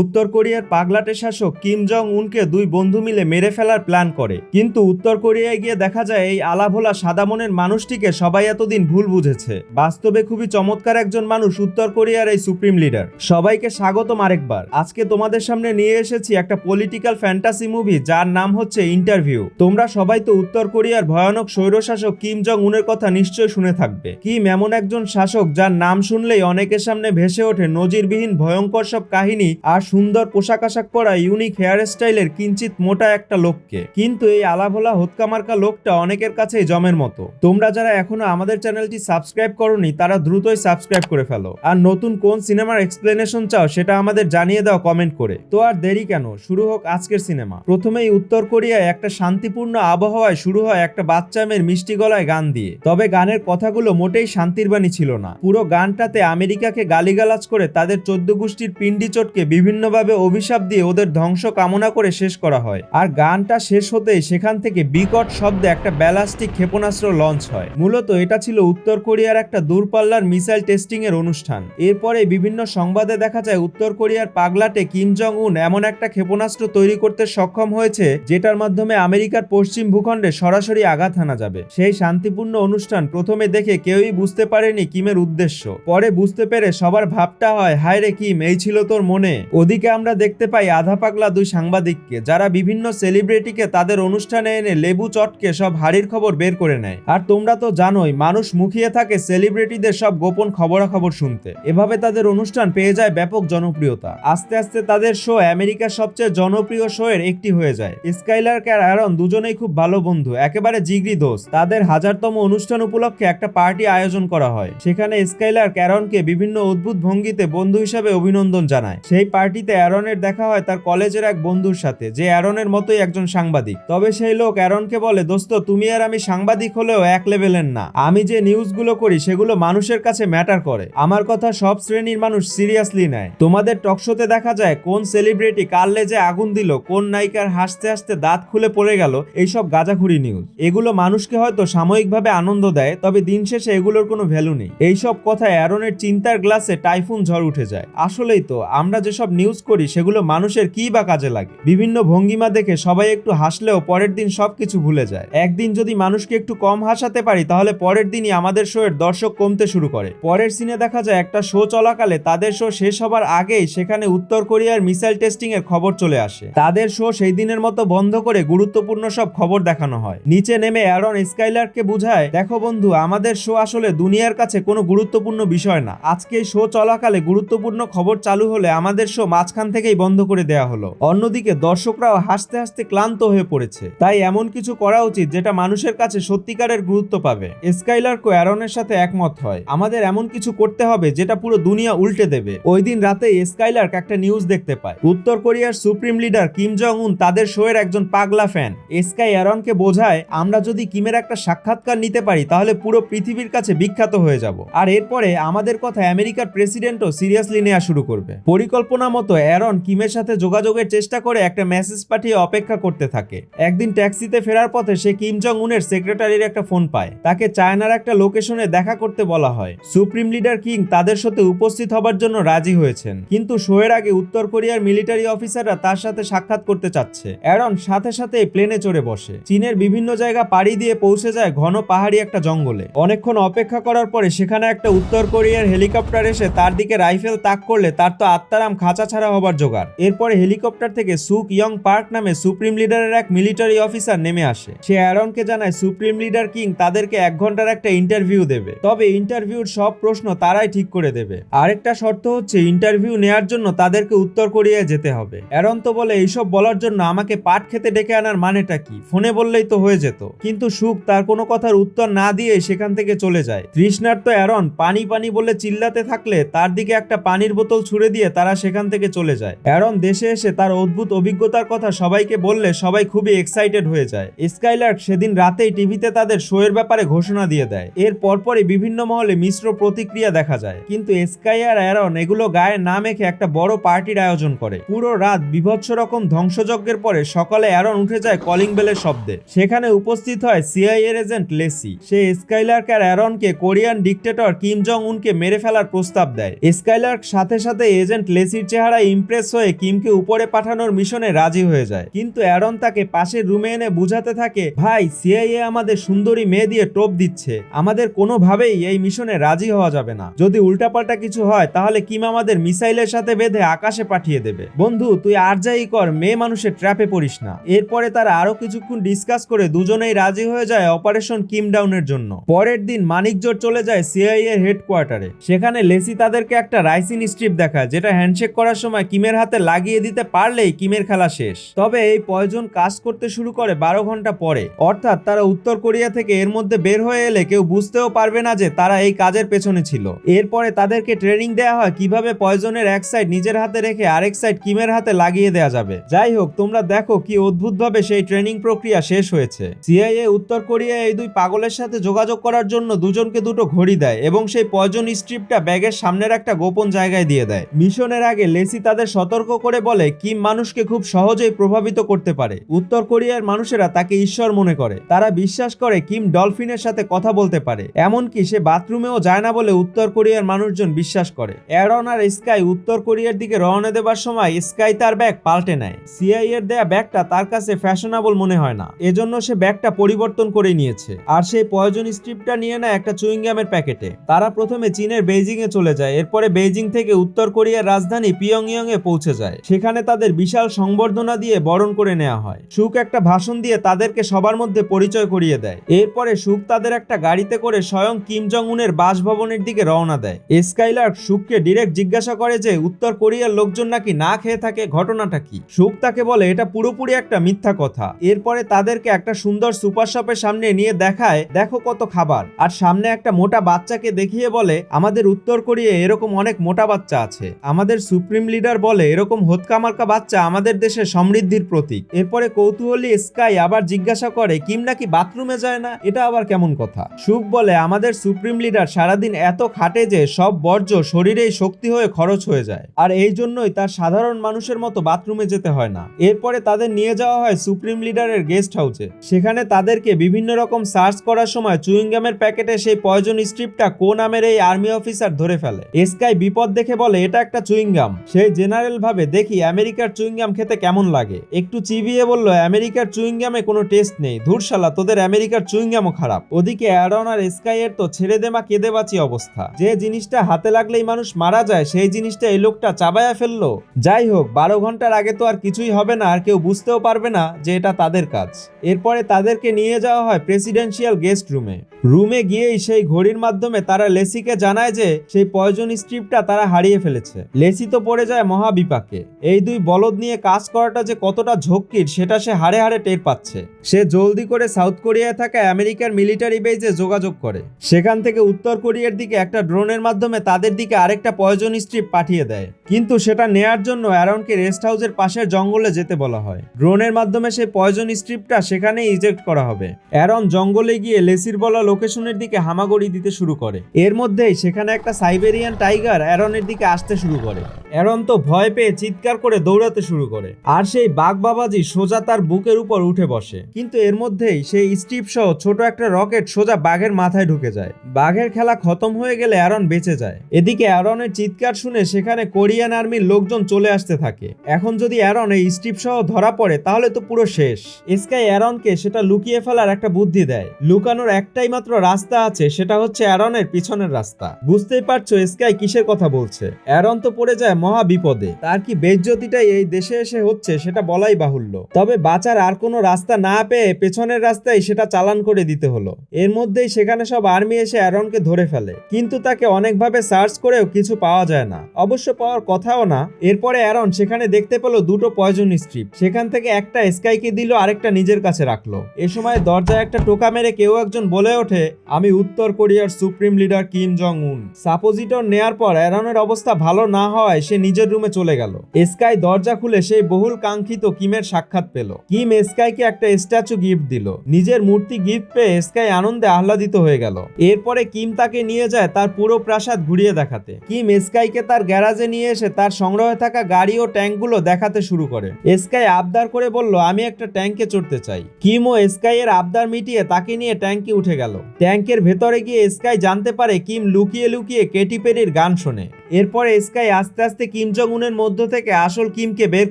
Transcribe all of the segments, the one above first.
উত্তর কোরিয়ার পাগলাটে শাসক কিম জং উনকে দুই বন্ধু মিলে মেরে ফেলার প্ল্যান করে। কিন্তু উত্তর কোরিয়ায় গিয়ে দেখা যায় এই আলাভোলা সাদা মনের মানুষটিকে সবাই এতদিন ভুল বুঝেছে। বাস্তবে খুবই চমৎকার একজন মানুষ উত্তর কোরিয়ার এই সুপ্রিম লিডার। সবাইকে স্বাগতম আরেকবার। আজকে তোমাদের সামনে নিয়ে এসেছি একটা পলিটিক্যাল ফ্যান্টাসি মুভি যার নাম হচ্ছে ইন্টারভিউ। তোমরা সবাই তো উত্তর কোরিয়ার ভয়ানক স্বৈরশাসক কিম জং উনের কথা নিশ্চয় শুনে থাকবে। কিম এমন একজন শাসক যার নাম শুনলেই অনেকের সামনে ভেসে ওঠে নজিরবিহীন ভয়ঙ্কর সব কাহিনী আর সুন্দর পোশাক আশাক পরা ইউনিক হেয়ার স্টাইলের কিঞ্চিত মোটা একটা লোককে। কিন্তু এই আলাভোলা হোৎকামার্কা লোকটা অনেকের কাছেই জমের মতো। তোমরা যারা এখনও আমাদের চ্যানেলটি সাবস্ক্রাইব করনি, তারা দ্রুতই সাবস্ক্রাইব করে ফেলো। আর নতুন কোন সিনেমার এক্সপ্লেনেশন চাও, সেটা আমাদের জানিয়ে দাও কমেন্ট করে। তো আর দেরি কেন? শুরু হোক আজকের সিনেমা প্রথমেই উত্তর কোরিয়ায় একটা শান্তিপূর্ণ আবহাওয়ায় শুরু হয় একটা বাচ্চা মেয়ের মিষ্টি গলায় গান দিয়ে। তবে গানের কথাগুলো মোটেই শান্তির বাণী ছিল না। পুরো গানটাতে আমেরিকাকে গালিগালাজ করে তাদের চোদ্দ গোষ্ঠীর পিন্ডি চটকে বিভিন্নভাবে অভিশাপ দিয়ে ওদের ধ্বংস কামনা করে শেষ করা হয়। আর গানটা শেষ হতেই সেখান থেকে বিকট শব্দে একটা ব্যালাস্টিক ক্ষেপণাস্ত্র লঞ্চ হয়। মূলত এটা ছিল উত্তর কোরিয়ার একটা দূরপাল্লার মিসাইল টেস্টিং এর অনুষ্ঠান। এরপরে বিভিন্ন সংবাদে দেখা যায় উত্তর কোরিয়ার পাগলাটে কিম জং উন এমন একটা ক্ষেপণাস্ত্র তৈরি করতে সক্ষম হয়েছে, যেটার মাধ্যমে আমেরিকার পশ্চিম ভূখণ্ডে সরাসরি আঘাত হানা যাবে। সেই শান্তিপূর্ণ অনুষ্ঠান প্রথমে দেখে কেউই বুঝতে পারেনি কিমের উদ্দেশ্য। পরে বুঝতে পেরে সবার ভাবটা হয় হায় রে কিম, এই ছিল তোর মনে? ওদিকে আমরা দেখতে পাই আধা পাগলা দুই সাংবাদিককে, যারা বিভিন্ন সেলিব্রিটিকে তাদের অনুষ্ঠানে এনে লেবু চটকে সব হাড়ির খবর বের করে নেয়। আর তোমরা তো জানোই, মানুষ মুখিয়ে থাকে সেলিব্রিটিদের সব গোপন খবরাখবর শুনতে। এভাবে তাদের অনুষ্ঠান পেয়ে যায় ব্যাপক জনপ্রিয়তা। আস্তে আস্তে তাদের শো আমেরিকার সবচেয়ে জনপ্রিয় শো এর একটি হয়ে যায়। স্কাইলার আর অ্যারন দুজনেই খুব ভালো বন্ধু, একেবারে জিগরি দোস্ত। তাদের হাজারতম অনুষ্ঠান উপলক্ষে একটা পার্টি আয়োজন করা হয়। সেখানে স্কাইলার ক্যারনকে বিভিন্ন অদ্ভুত ভঙ্গিতে বন্ধু হিসেবে অভিনন্দন জানায়। সেই পার্টিতে অ্যারনের দেখা হয় তার কলেজের এক বন্ধুর সাথে, যে অ্যারনের মতোই একজন সাংবাদিক। তবে সেই লোক অ্যারনকে বলে, দোস্ত, তুমি আর আমি সাংবাদিক হলেও এক লেভেলের না। আমি যে নিউজগুলো করি, সেগুলো মানুষের কাছে ম্যাটার করে। আমার কথা সব শ্রেণির মানুষ সিরিয়াসলি নেয়। তোমাদের টকশোতে দেখা যায় কোন সেলিব্রিটি কার লেজে আগুন দিল, কোন নায়িকার হাসতে হাসতে দাঁত খুলে পড়ে গেল, এইসব গাজাখুরি নিউজ। এগুলো মানুষকে হয়তো সাময়িকভাবে আনন্দ দেয়, তবে দিন শেষে এগুলোর কোনো ভ্যালু নেই। এইসব কথায় অ্যারনের চিন্তার গ্লাসে টাইফুন ঝড় উঠে যায়। আসলেই তো, আমরা যেসব নিউজ করি, সেগুলো মানুষের কি বা কাজে লাগে? বিভিন্ন ভঙ্গিমা দেখে সবাই একটু হাসলেও পরের দিন সবকিছু ভুলে যায়। একদিন যদি মানুষকে একটু কম হাসাতে পারি, তাহলে পরের দিনই আমাদের শো এর দর্শক কমতে শুরু করে। পরের সিনে দেখা যায়, একটা শো চলাকালে তাদের শো শেষ হবার আগেই সেখানে উত্তর কোরিয়ার মিসাইল টেস্টিং এর খবর চলে আসে। তাদের শো সেই দিনের মতো বন্ধ করে গুরুত্বপূর্ণ সব খবর দেখানো হয়। নিচে নেমে অ্যারন স্কাইলারকে বুঝায়, দেখো বন্ধু, আমাদের শো আসলে দুনিয়ার কাছে কোনো গুরুত্বপূর্ণ বিষয় না। আজকে শো চলাকালে গুরুত্বপূর্ণ খবর চালু হলে আমাদের শো মাঝখান থেকেই বন্ধ করে দেওয়া হলো। অন্যদিকে দর্শকরাও হাসতে হাসতে ক্লান্ত হয়ে পড়েছে। তাই এমন কিছু করা উচিত যেটা মানুষের কাছে সত্যিকারের গুরুত্ব পাবে। স্কাইলার্কো অ্যারনের সাথে একমত হয়। আমাদের এমন কিছু করতে হবে যেটা পুরো দুনিয়া উল্টে দেবে। ওই দিন রাতে স্কাইলার্ক একটা নিউজ দেখতে পায়। উত্তর কোরিয়ার সুপ্রিম লিডার কিম জং উন তাদের শোয়ের একজন পাগলা ফ্যান। স্কাই অ্যারনকে বোঝায়, আমরা যদি কিমের একটা সাক্ষাৎকার নিতে পারি, তাহলে পুরো পৃথিবীর কাছে বিখ্যাত হয়ে যাব। আর এরপরে আমাদের কথা আমেরিকার প্রেসিডেন্টও সিরিয়াসলি নেওয়া শুরু করবে। পরিকল্পনা মতো অ্যারন কিমের সাথে যোগাযোগের চেষ্টা করে একটা মেসেজ পাঠিয়ে অপেক্ষা করতে থাকে। একদিন ট্যাক্সিতে ফেরার পথে সে কিম জং উনের সেক্রেটারির একটা ফোন পায়। তাকে চায়নার একটা লোকেশনে দেখা করতে বলা হয়। সুপ্রিম লিডার কিং তাদের সাথে উপস্থিত হবার জন্য রাজি হয়েছেন। কিন্তু শোয়ের আগে উত্তর কোরিয়ার মিলিটারি অফিসাররা তার সাথে সাক্ষাৎ করতে চাচ্ছে। অ্যারন সাথে সাথে প্লেনে চড়ে বসে। চীনের বিভিন্ন জায়গা পাড়ি দিয়ে পৌঁছে যায় ঘন পাহাড়ি একটা জঙ্গলে। অনেকক্ষণ অপেক্ষা করার পরে সেখানে একটা উত্তর কোরিয়ার হেলিকপ্টার এসে তার দিকে রাইফেল তাক করলে তার তো আত্মারাম খাঁচা ছাড়া হবার জোগাড়। এরপরে হেলিকপ্টার থেকে সুক ইয়ং পার্ক নামে সুপ্রিম লিডারের এক মিলিটারি অফিসার নেমে আসে। সে অ্যারনকে জানায়, সুপ্রিম লিডার কিং তাদেরকে এক ঘণ্টার একটা ইন্টারভিউ দেবে। তবে ইন্টারভিউর সব প্রশ্ন তারাই ঠিক করে দেবে। আরেকটা শর্ত হচ্ছে, ইন্টারভিউ নেয়ার জন্য তাদেরকে উত্তর কোরিয়ায় যেতে হবে। অ্যারন তো বলে, এইসব বলার জন্য আমাকে পাট খেতে ডেকে আনার মানেটা কি? ফোনে বললেই তো হয়ে যেত। কিন্তু সুখ তার কোনো কথার উত্তর না দিয়ে সেখান থেকে চলে যায়। তৃষ্ণার্ত অ্যারন পানি পানি বলে চিল্লাতে থাকলে তার দিকে একটা পানির বোতল ছুড়ে দিয়ে তারা সেখান থেকে চলে যায়। অ্যারন দেশে এসে তার অদ্ভুত অভিজ্ঞতার কথা সবাইকে বললে সবাই খুবই এক্সাইটেড হয়ে যায়। স্কাইলার্ক সেদিন রাতেই টিভিতে তাদের শোয়ের ব্যাপারে ঘোষণা দিয়ে দেয়। এর পরপরই বিভিন্ন মহলে মিশ্র প্রতিক্রিয়া দেখা যায়। কিন্তু স্কাই আর অ্যারন এগুলো গায়ে না মেখে একটা বড় পার্টির আয়োজন করে। পুরো রাত বিভৎস রকম ধ্বংসযজ্ঞের পরে সকালে অ্যারন উঠে যায় কলিং বেলের শব্দে। সেখানে উপস্থিত হয় সিআইএ এজেন্ট লেসি সে স্কাইলার্ক আর অ্যারনকে কোরিয়ান ডিক্টেটর কিম জং উনকে মেরে ফেলার প্রস্তাব দেয়। স্কাইলার্ক সাথে সাথে এজেন্ট লেসির চেহারা চেহারা ইমপ্রেস হয়ে কিমকে উপরে পাঠানোর মিশনে রাজি হয়ে যায়। কিন্তু অ্যারন তাকে পাশের রুমে এনে বুঝাতে থাকে, ভাই, সিআইএ আমাদের সুন্দরী মেয়ে দিয়ে টোপ দিচ্ছে। আমাদের কোনোভাবেই এই মিশনে রাজি হওয়া যাবে না। যদি উল্টাপাল্টা কিছু হয়, তাহলে কিম আমাদের মিসাইলের সাথে বেঁধে আকাশে পাঠিয়ে দেবে। বন্ধু, তুই আর যাই কর, মেয়ে মানুষের ট্র্যাপে পড়িস না। এরপরে তারা আরও কিছুক্ষণ ডিসকাস করে দুজনেই রাজি হয়ে যায় অপারেশন কিম ডাউনের জন্য। পরের দিন মানিকজোর চলে যায় সিআই এর হেডকোয়ার্টারে। সেখানে লেসি তাদেরকে একটা রাইসিন স্ট্রিপ দেখায়, যেটা হ্যান্ডশেক করার সময় কিমের হাতে লাগিয়ে দিতে পারলেই কিমের খেলা শেষ। তবে এই পয়জন কাজ করতে শুরু করে বারো ঘণ্টা পরে। অর্থাৎ তারা উত্তর কোরিয়া থেকে এর মধ্যে বের হয়ে এলে কেউ বুঝতেও পারবে না যে তারা এই কাজের পেছনে ছিল। এরপরে তাদেরকে ট্রেনিং দেওয়া হয় কীভাবে পয়জনের এক সাইড নিজের হাতে রেখে আরেক সাইড কিমের হাতে লাগিয়ে দেওয়া যাবে। যাই হোক, তোমরা দেখো কি অদ্ভুতভাবে সেই ট্রেনিং প্রক্রিয়া শেষ হয়েছে। সিআইএ উত্তর কোরিয়া এই দুই পাগলের সাথে যোগাযোগ করার জন্য দুজনকে দুটো ঘড়ি দেয় এবং সেই পয়জন স্ট্রিপটা ব্যাগের সামনের একটা গোপন জায়গায় দিয়ে দেয়। মিশনের আগে লেসি তাদের সতর্ক করে বলে, কিম মানুষকে খুব সহজেই প্রভাবিত করতে পারে। উত্তর কোরিয়ার মানুষেরা তাকে ঈশ্বর মনে করে। তারা বিশ্বাস করে কিম ডলফিনের সাথে কথা বলতে পারে। এমনকি সে বাথরুমেও যায় না বলে উত্তর কোরিয়ার মানুষজন বিশ্বাস করে। অ্যারন আর স্কাই উত্তর কোরিয়ার দিকে রওনা দেবার সময় স্কাই তার ব্যাগ পাল্টে নেয়। সিআই এর দেয়া ব্যাগটা তার কাছে ফ্যাশনেবল মনে হয় না। এজন্য সে ব্যাগটা পরিবর্তন করে নিয়েছে। আর সেই পয়জন স্ট্রিপটা নিয়ে নেয় একটা চুইংগামের প্যাকেটে। তারা প্রথমে চীনের বেইজিং এ চলে যায়। এরপরে বেইজিং থেকে উত্তর কোরিয়ার রাজধানী পিয়ংইয়ং এ পৌঁছে যায়। সেখানে তাদের বিশাল সংবর্ধনা দিয়ে বরণ করে নেওয়া হয়। সুক একটা ভাষণ দিয়ে তাদেরকে সবার মধ্যে পরিচয় করিয়ে দেয়। এরপরে সুক তাদের একটা গাড়িতে করে স্বয়ং কিম জং উনের বাসভবনের দিকে রওনা দেয়। স্কাইলার্ক সুককে ডিরেক্ট জিজ্ঞাসা করে যে, উত্তর কোরিয়ার লোকজন নাকি না খেয়ে থাকে? ঘটনাটা কি? সুখ তাকে বলে, এটা পুরোপুরি একটা মিথ্যা কথা। এরপরে তাদেরকে একটা সুন্দর সুপার শপের সামনে নিয়ে দেখায়, দেখো কত খাবার। আর সামনে একটা মোটা বাচ্চাকে দেখিয়ে বলে, আমাদের উত্তর কোরিয়া এরকম অনেক মোটা বাচ্চা আছে। আমাদের সুপ্রিম লিডার বলে, এরকম হোতকামার্কা বাচ্চা আমাদের দেশের সমৃদ্ধির প্রতীক। এরপরে কৌতূহলী স্কাই আবার জিজ্ঞাসা করে, কিম নাকি বাথরুমে যায় না? এটা আবার কেমন কথা? সুখ বলে, আমাদের সুপ্রিম লিডার সারাদিন এত খাটে যে সব বর্জ্য শরীরেই শক্তি হয়ে খরচ হয়ে যায়। আর এই জন্যই তার সাধারণ মানুষের মতো বাথরুমে যেতে হয় না। এরপরে তাদের নিয়ে যাওয়া হয় সুপ্রিম লিডারের গেস্ট হাউসে সেখানে তাদেরকে বিভিন্ন রকম সার্চ করার সময় চুইংগামের প্যাকেটে সেই পয়জন স্ট্রিপটা কো নামের এই আর্মি অফিসার ধরে ফেলে। স্কাই বিপদ দেখে বলে, এটা একটা চুইংগাম। সেই জেনারেল ভাবে দেখি, আমেরিকার চুইংগাম খেতে কেমন লাগে? একটু চিবিয়ে বলল, আমেরিকার চুইংগামে কোনো টেস্ট নেই। ধুরশালা, তোদের আমেরিকার চুইংগামও খারাপ। ওদিকে অ্যারন আর স্কাই এর তো ছেড়ে দেমা কেঁদে বাঁচি অবস্থা। যে জিনিসটা হাতে লাগলেই মানুষ মারা যায়, সেই জিনিসটা এই লোকটা চাবায়া ফেলল। যাই হোক, বারো ঘণ্টার আগে তো আর কিছুই হবে না, আর কেউ বুঝতেও পারবে না যে এটা তাদের কাজ। এরপরে তাদেরকে নিয়ে যাওয়া হয় প্রেসিডেন্সিয়াল গেস্ট রুমে রুমে গিয়েই সেই ঘড়ির মাধ্যমে তারা লেসিকে জানায় যে সেই পয়জন স্ট্রিপটা তারা হারিয়ে ফেলেছে। লেসি তো পড়ে যায় মহাবিপাকে। এই দুই বলদ নিয়ে কাজ করাটা যে কতটা ঝক্কির, সেটা সে হাড়ে হাড়ে টের পাচ্ছে। সে জলদি করে সাউথ কোরিয়ায় থাকা আমেরিকার মিলিটারি বেজে যোগাযোগ করে। সেখান থেকে উত্তর কোরিয়ার দিকে একটা ড্রোনের মাধ্যমে তাদের দিকে আরেকটা পয়জন স্ট্রিপ পাঠিয়ে দেয়। কিন্তু সেটা নেয়ার জন্য অ্যারনকে রেস্ট হাউসের পাশের জঙ্গলে যেতে বলা হয়। ড্রোনের মাধ্যমে সেই পয়জন স্ট্রিপটা সেখানে ইজেক্ট করা হবে। অ্যারন জঙ্গলে গিয়ে লেসির বলা লোকেশনের দিকে হামাগুড়ি দিতে শুরু করে। এর মধ্যেই সেখানে একটা সাইবেরিয়ান টাইগার অ্যারনের দিকে আসতে শুরু করে। অ্যারন তো ভয় পেয়ে চিৎকার করে দৌড়াতে শুরু করে। আর সেই বাঘ বাবাজি সোজা তার বুকের উপর উঠে বসে। কিন্তু এর মধ্যেই সেই স্ট্রিপ সহ ছোট একটা রকেট সোজা বাঘের মাথায় ঢুকে যায়। বাঘের খেলা খতম হয়ে গেলে অ্যারন বেঁচে যায়। এদিকে অ্যারনের চিৎকার শুনে সেখানে কোরিয়ান আর্মির লোকজন চলে আসতে থাকে। এখন যদি অ্যারন এই স্ট্রিপ সহ ধরা পড়ে, তাহলে তো পুরো শেষ। স্কাই অ্যারনকে সেটা লুকিয়ে ফেলার একটা বুদ্ধি দেয়। লুকানোর একটাই মাত্র রাস্তা আছে, সেটা হচ্ছে অ্যারনের পিছনের রাস্তা। বুঝতেই পারছ, স্কাই কিসের কথা বলছে? অ্যারন তো পড়ে যায় মহা বিপদে। তার কি বেজ্জতিটাই এই দেশে এসে হচ্ছে, সেটা বলাই বাহুল্য। তবে বাঁচার আর কোনো রাস্তা না পেয়ে পেছনের রাস্তায় সেটা চালান করে দিতে হলো। এর মধ্যেই সেখানে সব আর্মি এসে অ্যারনকে ধরে ফেলে। কিন্তু তাকে অনেকভাবে সার্চ করেও কিছু পাওয়া যায় না। অবশ্য পাওয়ার কথাও না। এরপরে অ্যারন সেখানে দেখতে পেল দুটো পয়জন স্ট্রিপ। সেখান থেকে একটা স্কাইকে দিল, আরেকটা নিজের কাছে রাখল। এ সময় দরজায় একটা টোকা মেরে কেউ একজন বলে ওঠে আমি উত্তর কোরিয়ার সুপ্রিম লিডার কিম জং উন সাপোজিটর নেয়ার পর অ্যারনের অবস্থা ভালো না হওয়ায় সে নিজের রুমে চলে গেল। স্কাই দরজা খুলে সেই বহুল কাঙ্ক্ষিত কিমের সাক্ষাৎ পেল। কিম স্কাইকে একটা স্ট্যাচু গিফট দিল। নিজের মূর্তি গিফট পেয়ে স্কাই আনন্দে আহ্লাদিত হয়ে গেল। এরপরে কিম তাকে নিয়ে যায় তার পুরো প্রাসাদ ঘুরিয়ে দেখাতে। কিম স্কাইকে তার গ্যারাজে নিয়ে এসে তার সংগ্রহে থাকা গাড়ি ও ট্যাঙ্কগুলো দেখাতে শুরু করে। স্কাই আবদার করে বলল, আমি একটা ট্যাঙ্কে চড়তে চাই। কিম ও স্কাই এর আবদার মিটিয়ে তাকে নিয়ে ট্যাঙ্কে উঠে গেল। ট্যাঙ্কের ভেতরে গিয়ে স্কাই জানতে পারে কিম লুকিয়ে লুকিয়ে কেটি পেরির গান শোনে। এরপরে স্কাই আস্তে আস্তে কিম জং উনের মধ্য থেকে আসল কিমকে বের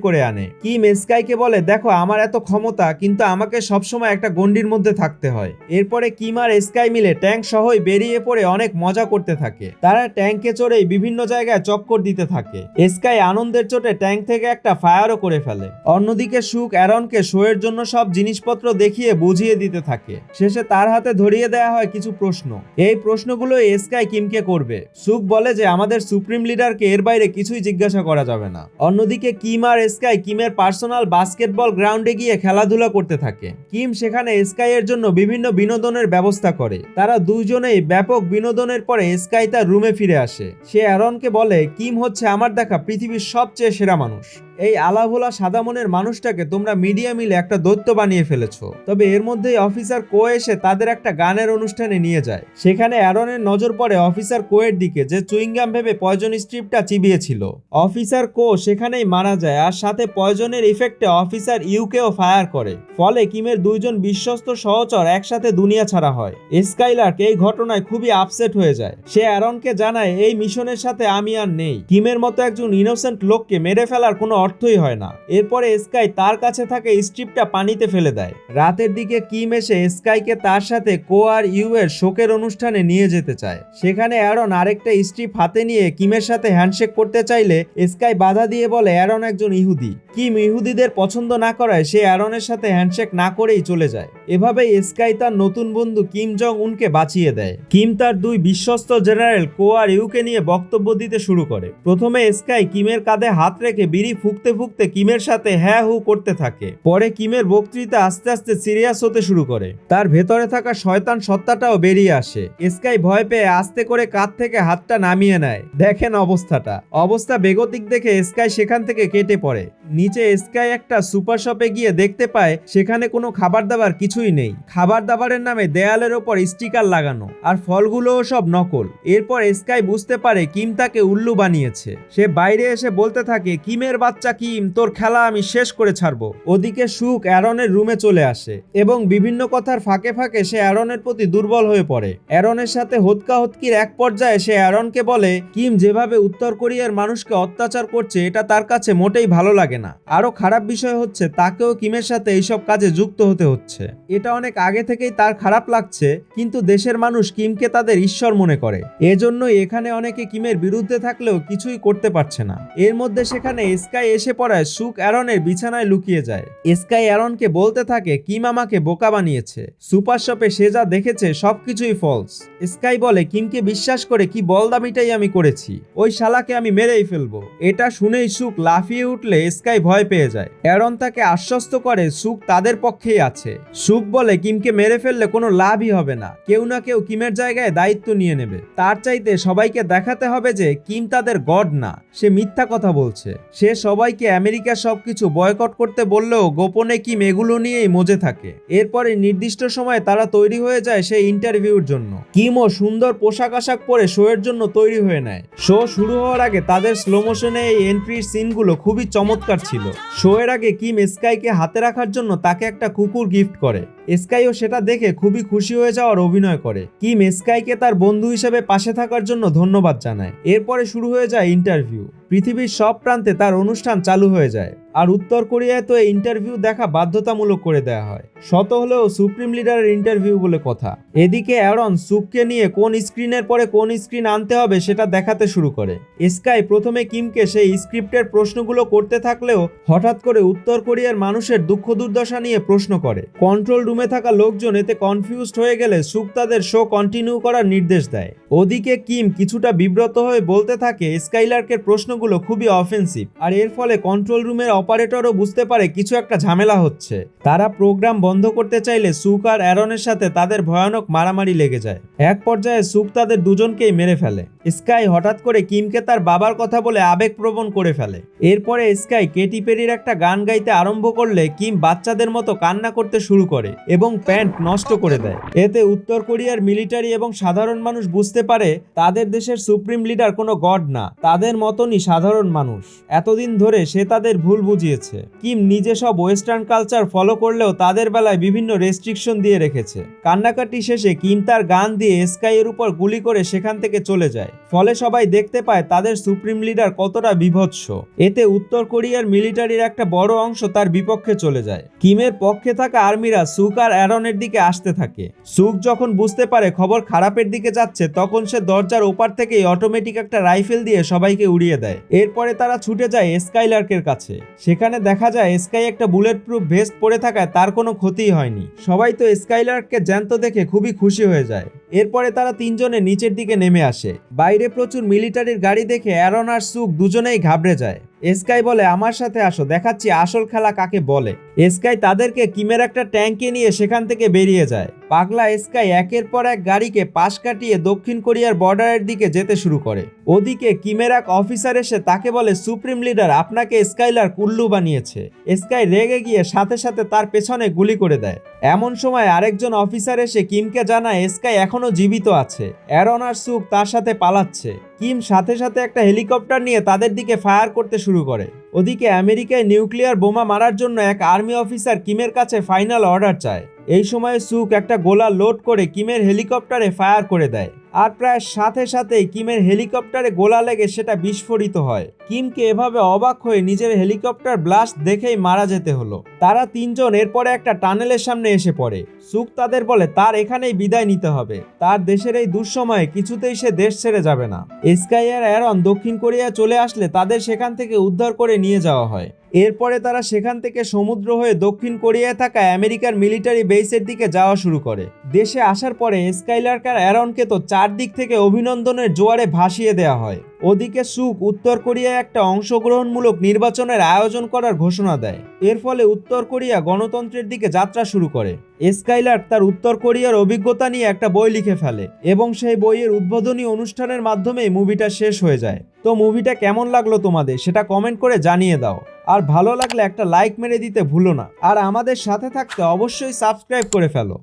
করে আনে। কিম স্কাইকে বলে, দেখো, আমার এত ক্ষমতা, কিন্তু আমাকে সবসময় একটা গন্ডির মধ্যে থাকতে হয়। এরপরে কিম আর স্কাই মিলে ট্যাঙ্ক সহই বেরিয়ে পড়ে অনেক মজা করতে থাকে। তারা ট্যাঙ্কে চড়ে বিভিন্ন জায়গায় চক্কর দিতে থাকে। স্কাই আনন্দের চোটে ট্যাঙ্ক থেকে একটা ফায়ারও করে ফেলে। অন্যদিকে সুখ অ্যারনকে শোয়ের জন্য সব জিনিসপত্র দেখিয়ে বুঝিয়ে দিতে থাকে। শেষে তার হাতে ধরিয়ে দেওয়া হয় কিছু প্রশ্ন। এই প্রশ্নগুলো স্কাই কিমকে করবে। সুখ বলে যে আমাদের সুপ্রিম লিডারকে এর বাইরে কিছুই জিজ্ঞাসা করা যাবে না। অন্যদিকে কিম আর স্কাই কিমের পার্সোনাল বাস্কেটবল গ্রাউন্ডে গিয়ে খেলাধুলা করতে থাকে। কিম সেখানে স্কাই এর জন্য বিভিন্ন বিনোদনের ব্যবস্থা করে। তারা দুইজনেই ব্যাপক বিনোদনের পরে স্কাই তার রুমে ফিরে আসে। সে অ্যারনকে বলে, কিম হচ্ছে আমার দেখা পৃথিবীর সবচেয়ে সেরা মানুষ। এই আলাভোলা সাদা মনের মানুষটাকে তোমরা মিডিয়া মিলে একটা দৈত্য বানিয়ে ফেলেছো। তবে এর মধ্যেই অফিসার কো এসে তাদের একটা গানের অনুষ্ঠানে নিয়ে যায়। সেখানে অ্যারনের নজর পড়ে অফিসার কোয়ের দিকে, যে চুইংগাম ভেবে পয়জন স্ট্রিপটা চিবিয়েছিল। অফিসার কো সেখানেই মারা যায় আর সাথে পয়জনের ইফেক্টে অফিসার ইউকেও ফায়ার করে। ফলে কিমের দুইজন বিশ্বস্ত সহচর একসাথে দুনিয়া ছাড়া হয়। স্কাইলার্ক এই ঘটনায় খুবই আপসেট হয়ে যায়। সে অ্যারনকে জানায়, এই মিশনের সাথে আমি আর নেই। কিমের মতো একজন ইনোসেন্ট লোককে মেরে ফেলার কোনো অর্থই হয় না। এরপরে স্কাই তার কাছে থাকে স্ট্রিপটা পানিতে ফেলে দেয়। রাতের দিকে কিম এসে স্কাইকে তার সাথে কো আর ইউ এর শোকের অনুষ্ঠানে নিয়ে যেতে চায়। সেখানে অ্যারন আরেকটা স্ট্রিপ হাতে নিয়ে কিমের সাথে হ্যান্ডশেক করতে চাইলে স্কাই বাধা দিয়ে বলে, অ্যারন একজন ইহুদি। কিম ইহুদিদের পছন্দ না করায় সে অ্যারনের সাথে হ্যান্ডশেক না করেই চলে যায়। এভাবেই স্কাই তার নতুন বন্ধু কিম জং উনকে বাঁচিয়ে দেয়। কিম তার দুই বিশ্বস্ত জেনারেল কো আর ইউকে নিয়ে বক্তব্য দিতে শুরু করে। প্রথমে স্কাই কিমের কাঁধে হাত রেখে বিড়ি ফুঁকতে ফুঁকতে কিমের সাথে হ্যাঁ হু করতে থাকে। পরে কিমের বক্তৃতা আস্তে আস্তে সিরিয়াস হতে শুরু করে। তার ভেতরে থাকা শয়তান সত্তাটাও বেরিয়ে আসে। স্কাই ভয় পেয়ে আস্তে করে কাঁধ থেকে হাতটা নামিয়ে নেয়। দেখেন অবস্থাটা। অবস্থা বেগতিক দেখে স্কাই সেখান থেকে কেটে পড়ে। নিচে স্কাই একটা সুপার শপে গিয়ে দেখতে পায়, সেখানে কোনো খাবার দাবার কিছুই নেই। খাবার দাবারের নামে দেয়ালের ওপর স্টিকার লাগানো, আর ফলগুলোও সব নকল। এরপর স্কাই বুঝতে পারে কিম তাকে উল্লু বানিয়েছে। সে বাইরে এসে বলতে থাকে, কিমের বাচ্চা কিম তোর খেলা আমি শেষ করে ছাড়বো। ওদিকে সুখ অ্যারনের রুমে চলে আসে এবং বিভিন্ন কথার ফাঁকে ফাঁকে সে অ্যারনের প্রতি দুর্বল হয়ে পড়ে। অ্যারনের সাথে হোৎকা হতকির এক পর্যায়ে সে অ্যারনকে বলে, কিম, যেভাবে উত্তর কোরিয়ার মানুষকে অত্যাচার করছে, এটা তার কাছে মোটেই ভালো লাগে না। আরও খারাপ বিষয় হচ্ছে, তাকেও কিমের সাথে এইসব কাজে যুক্ত হতে হচ্ছে। এটা অনেক আগে থেকেই তার খারাপ লাগছে, কিন্তু দেশের মানুষ কিমকে তাদের ঈশ্বর মনে করে। এজন্যই এখানে অনেকে কিমের বিরুদ্ধে থাকলেও কিছুই করতে পারছে না। এর মধ্যে সেখানে স্কাই এসে পড়ায় সুখ অ্যারনের বিছানায় লুকিয়ে যায়। স্কাই অ্যারনকে বলতে থাকে, কিম আমাকে বোকা বানিয়েছে। সুপার শপে সে যা দেখেছে সবকিছুই ফলস স্কাই বলে, কিমকে বিশ্বাস করে কি বলদামিটাই আমি করেছি। ওই শালাকে আমি মেরেই ফেলব। এটা শুনেই সুখ লাফিয়ে উঠলে স্কাই ভয় পেয়ে যায়। অ্যারন তাকে আশ্বস্ত করে, সুখ তাদের পক্ষেই আছে। সুখ বলে, কিমকে মেরে ফেললে কোনো লাভই হবে না। কেউ না কেউ কিমের জায়গায় দায়িত্ব নিয়ে নেবে। তার চাইতে সবাইকে দেখাতে হবে যে, কিম তাদের গড না। সে মিথ্যা কথা বলছে। সে সবাইকে আমেরিকার সবকিছু বয়কট করতে বললেও গোপনে কিম এগুলো নিয়েই মজে থাকে। এরপরে নির্দিষ্ট সময়ে তারা তৈরি হয়ে যায় সেই ইন্টারভিউর জন্য। কিমও সুন্দর পোশাক আশাক পরে শো এর জন্য তৈরি হয়ে নেয়। শো শুরু হওয়ার আগে তাদের স্লো মোশনে এই এন্ট্রির সিনগুলো খুবই চমৎকার ছিল। শো এর আগে কিম স্কাইকে হাতে রাখার জন্য তাকে একটা কুকুর গিফট করে। স্কাইও সেটা দেখে খুবই খুশি হয়ে যাওয়ার অভিনয় করে। কিম স্কাইকে তার বন্ধু হিসেবে পাশে থাকার জন্য ধন্যবাদ জানায়। এরপরে শুরু হয়ে যায় ইন্টারভিউ পৃথিবীর সব প্রান্তে তার অনুষ্ঠান চালু হয়ে যায়। আর উত্তর কোরিয়ায় তো এই ইন্টারভিউ দেখা বাধ্যতামূলক করে দেওয়া হয়। শত হলেও সুপ্রিম লিডারের ইন্টারভিউ বলে কথা। এদিকে অ্যারন সুককে নিয়ে কোন স্ক্রিনের পরে কোন স্ক্রিন আনতে হবে সেটা দেখাতে শুরু করে। স্কাই প্রথমে কিমকে সেই স্ক্রিপ্টের প্রশ্নগুলো করতে থাকলেও হঠাৎ করে উত্তর কোরিয়ার মানুষের দুঃখ দুর্দশা নিয়ে প্রশ্ন করে। কন্ট্রোল রুমে থাকা লোকজন এতে কনফিউজড হয়ে গেলে সুক তাদের শো কন্টিনিউ করার নির্দেশ দেয়। ওদিকে কিম কিছুটা বিব্রত হয়ে বলতে থাকে, স্কাইলার্কের প্রশ্নগুলো খুবই অফেন্সিভ আর এর ফলে কন্ট্রোল রুমের অপারেটরও বুঝতে পারে কিছু একটা ঝামেলা হচ্ছে। তারা প্রোগ্রাম বন্ধ করতে চাইলে সুক আর অ্যারনের সাথে তাদের ভয়ানক মারামারি লেগে যায়। এক পর্যায়ে সুক তাদের দুজনকেই মেরে ফেলে। স্কাই হঠাৎ করে কিমকে তার বাবার কথা বলে আবেগপ্রবণ করে ফেলে। এরপরে স্কাই কেটি পেরির একটা গান গাইতে আরম্ভ করলে কিম বাচ্চাদের মতো কান্না করতে শুরু করে এবং প্যান্ট নষ্ট করে দেয়। এতে উত্তর কোরিয়ার মিলিটারি এবং সাধারণ মানুষ বুঝতে পারে, তাদের দেশের সুপ্রিম লিডার কোনো গড না, তাদের মতনই সাধারণ মানুষ। এতদিন ধরে সে তাদের ভুল বুঝিয়েছে। কিম নিজে সব ওয়েস্টার্ন কালচার ফলো করলেও তাদের বেলায় বিভিন্ন রেস্ট্রিকশন দিয়ে রেখেছে। কান্নাকাটি শেষে কিম তার গান দিয়ে স্কাইয়ের উপর গুলি করে সেখান থেকে চলে যায়। ফলে সবাই দেখতে পায় তাদের সুপ্রিম লিডার কতটা বিভৎস। এতে উত্তর কোরিয়ার মিলিটারির একটা বড় অংশ তার বিপক্ষে চলে যায়। কিমের পক্ষে থাকা আর্মিরা সুক আর অ্যারনের দিকে আসতে থাকে। সুক যখন বুঝতে পারে খবর খারাপের দিকে যাচ্ছে, তখন সে দরজার ওপার থেকেই অটোমেটিক একটা রাইফেল দিয়ে সবাইকে উড়িয়ে দেয়। এরপরে তারা ছুটে যায় স্কাইলার্কের কাছে। সেখানে দেখা যায় স্কাই একটা বুলেট প্রুফ ভেস্ট পরে থাকায় তার কোনো ক্ষতিই হয়নি। সবাই তো স্কাইলার্ককে জ্যান্ত দেখে খুবই খুশি হয়ে যায়। এরপরে তারা তিনজনে নিচের দিকে নেমে আসে। বাইরে প্রচুর মিলিটারির গাড়ি দেখে অ্যারন আর সুক দুজনেই ঘাবড়ে যায়। এসকাই বলে, আমার সাথে আসো, দেখাচ্ছি আসল খেলা কাকে বলে। এসকাই তাদেরকে কিমের একটা ট্যাঙ্কে নিয়ে সেখান থেকে বেরিয়ে যায়। পাগলা স্কাই একের পর এক গাড়িকে পাশ কাটিয়ে দক্ষিণ কোরিয়ার বর্ডারের দিকে যেতে শুরু করে। ওদিকে কিমের এক অফিসার এসে তাকে বলে, সুপ্রিম লিডার, আপনাকে স্কাইলার কুল্লু বানিয়েছে। স্কাই রেগে গিয়ে সাথে সাথে তার পেছনে গুলি করে দেয়। এমন সময় আরেকজন অফিসার এসে কিমকে জানায়, স্কাই এখনও জীবিত আছে। অ্যারন আর সুক তার সাথে পালাচ্ছে। কিম সাথে সাথে একটা হেলিকপ্টার নিয়ে তাদের দিকে ফায়ার করতে শুরু করে। ওদিকে আমেরিকায় নিউক্লিয়ার বোমা মারার জন্য এক আর্মি অফিসার কিমের কাছে ফাইনাল অর্ডার চায়। এই সময়ে সুক একটা গোলা লোড করে কিমের হেলিকপ্টারে ফায়ার করে দেয়। আর প্রায় সাথে সাথেই কিমের হেলিকপ্টারে গোলা লেগে সেটা বিস্ফোরিত হয়। কিমকে এভাবে অবাক হয়ে নিজের হেলিকপ্টার ব্লাস্ট দেখেই মারা যেতে হলো। তারা তিনজন এরপরে একটা টানেলের সামনে এসে পড়ে। সুক তাদের বলে, তার এখানেই বিদায় নিতে হবে। তার দেশের এই দুঃসময়ে কিছুতেই সে দেশ ছেড়ে যাবে না। স্কাই আর অ্যারন দক্ষিণ কোরিয়া চলে আসলে তাদের সেখান থেকে উদ্ধার করে নিয়ে যাওয়া হয়। এরপরে তারা সেখান থেকে সমুদ্র হয়ে দক্ষিণ কোরিয়ায় থাকা আমেরিকার মিলিটারি বেসের দিকে যাওয়া শুরু করে। দেশে আসার পরে স্কাইলার্ক আর অ্যারনকে তো চারদিক থেকে অভিনন্দনের জোয়ারে ভাসিয়ে দেওয়া হয়। ওদিকে সুক উত্তর কোরিয়ায় একটা অংশগ্রহণমূলক নির্বাচনের আয়োজন করার ঘোষণা দেয়। এর ফলে উত্তর কোরিয়া গণতন্ত্রের দিকে যাত্রা শুরু করে। স্কাইলার তার উত্তর কোরিয়ার অভিজ্ঞতা নিয়ে একটা বই লিখে ফেলে এবং সেই বইয়ের উদ্বোধনী অনুষ্ঠানের মাধ্যমেই মুভিটা শেষ হয়ে যায়। তো মুভিটা কেমন লাগল তোমাদের? সেটা কমেন্ট করে জানিয়ে দাও। আর ভালো লাগলে একটা লাইক মেরে দিতে ভুলো না। আর আমাদের সাথে থাকতে অবশ্যই সাবস্ক্রাইব করে ফেলো।